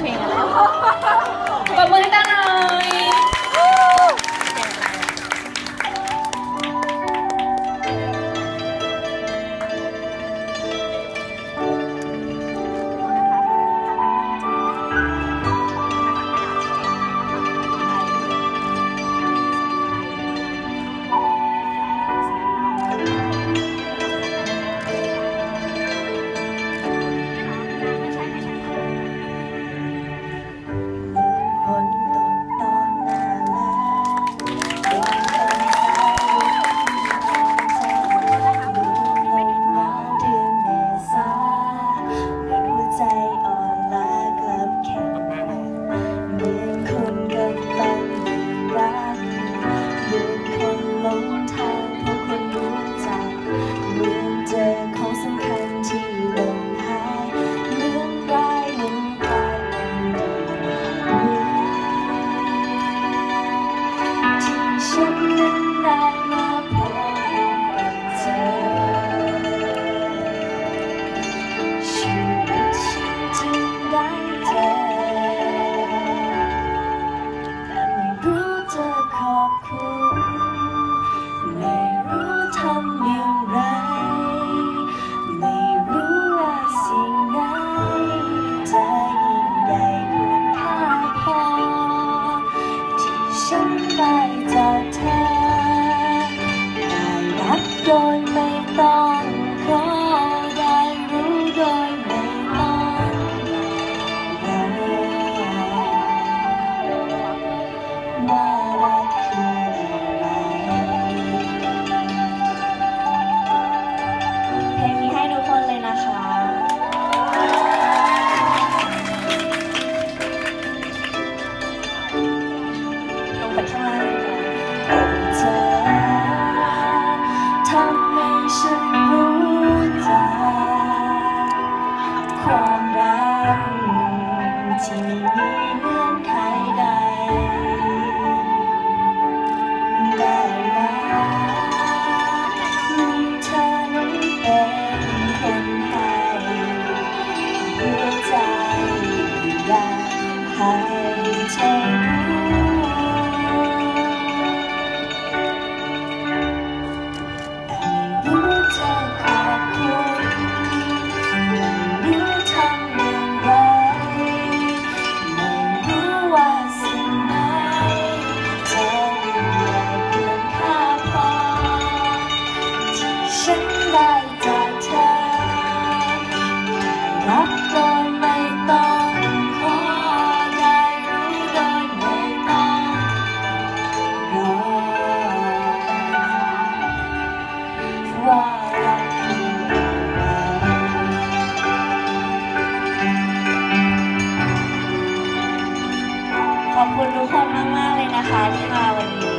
channel. Thank you. ฉันรู้จักความรักที่ไม่มีเงื่อนไข ทุกคนมากๆเลยนะคะที่มาวันนี้